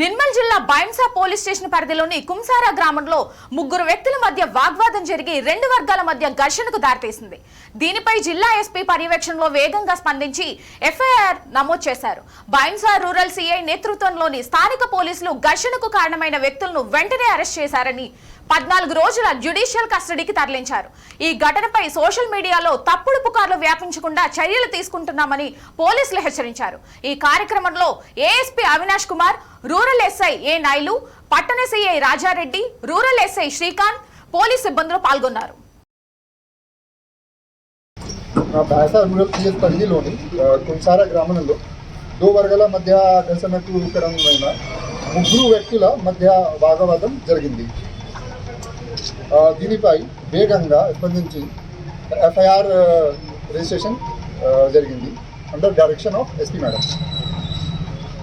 నిర్మల్ జిల్లా Bhainsa police station పరిధిలోని కుంసారా గ్రామంలో ముగ్గురు వ్యక్తుల మధ్య వాగ్వాదం జరిగి రెండు వర్గాల మధ్య ఘర్షణకు దారితీసింది. దీనిపై జిల్లా ఎస్పీ పర్యవేక్షణలో వేగంగా స్పందించి ఎఫ్ఐఆర్ నమోదు చేశారు. బైంసా రూరల్ సిఐ నేతృత్వంలోని స్థానిక పోలీసులు ఘర్షణకు కారణమైన వ్యక్తులను వెంటనే అరెస్ట్ చేశారని పద్నాలుగు రోజుల జ్యుడిషియల్ కస్టడీకి తరలించారు. ఈ ఘటనపై సోషల్ మీడియాలో తప్పుడు పుకార్లు వ్యాపించకుండా చర్యలు తీసుకుంటున్నామని పోలీసులు హెచ్చరించారు. ఈ కార్యక్రమంలో ASP Avinash Kumar rural SI A Nayulu పట్టణ CI Rajareddy rural SI Srikanth police సిబ్బందులు పాల్గొన్నారు. నా భాష రూరల్ పిఎస్ పరిధిలోని కుంసార గ్రామంలో దో వర్గాల మధ్య ఘర్షణకు కారణమైన ముగ్గురు వ్యక్తుల మధ్య వాగవాదం జరిగింది. దీనిపై వేగంగా స్పందించి ఎఫ్ఐఆర్ రిజిస్ట్రేషన్ జరిగింది under direction of SP madam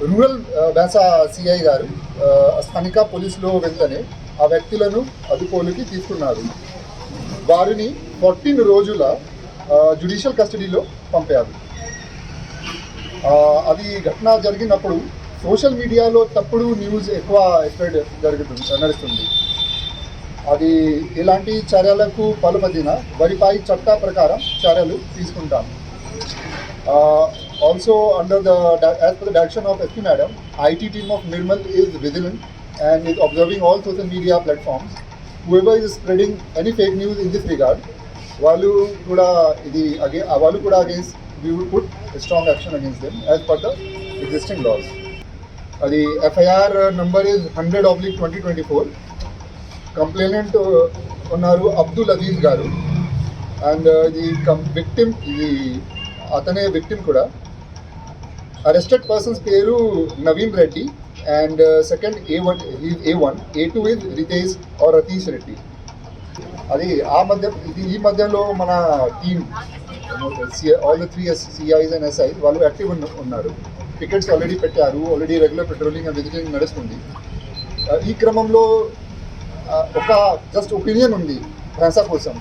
rural Byasa CI గారు స్థానిక పోలీసులు వెంటనే ఆ వ్యక్తులను అదుపులోకి తీసుకున్నారు. వారిని ఫోర్టీన్ రోజుల జ్యుడిషియల్ కస్టడీలో పంపారు. అది ఘటన జరిగినప్పుడు సోషల్ మీడియాలో తప్పుడు న్యూస్ ఎక్కువ స్ప్రెడ్ జరుగుతుంది నడుస్తుంది. అది ఇలాంటి చర్యలకు పాల్పడిన వారిపై చట్ట ప్రకారం చర్యలు తీసుకుంటాం also under the as per the direction of SP madam IT team of Nirmal is vigilant and is observing all social media platforms whoever is spreading any fake news in this regard, వాళ్ళు కూడా ఇది అగే uh, వాళ్ళు కూడా against we would put strong action against them as per the existing laws అది FIR number is hundred oblique twenty twenty four complainant uh, ఉన్నారు అబ్దుల్ అజీజ్ గారు. And ఇది కం విక్టిమ్ ఇది అతనే విక్టిమ్ కూడా. అరెస్టెడ్ పర్సన్స్ పేరు Naveen Reddy. And second A one A one A two is Ritesh or Ratheesh Reddy అది ఆ మధ్య ఇది ఈ మధ్యలో మన team all the three S CIs and SIs వాళ్ళు యాక్టివ్ ఉన్నారు. టికెట్స్ ఆల్రెడీ పెట్టారు. Already regular patrolling and visiting నడుస్తుంది. Uh, ఈ క్రమంలో ఒక జస్ట్ ఒపీనియన్ ఉంది భాష కోసం.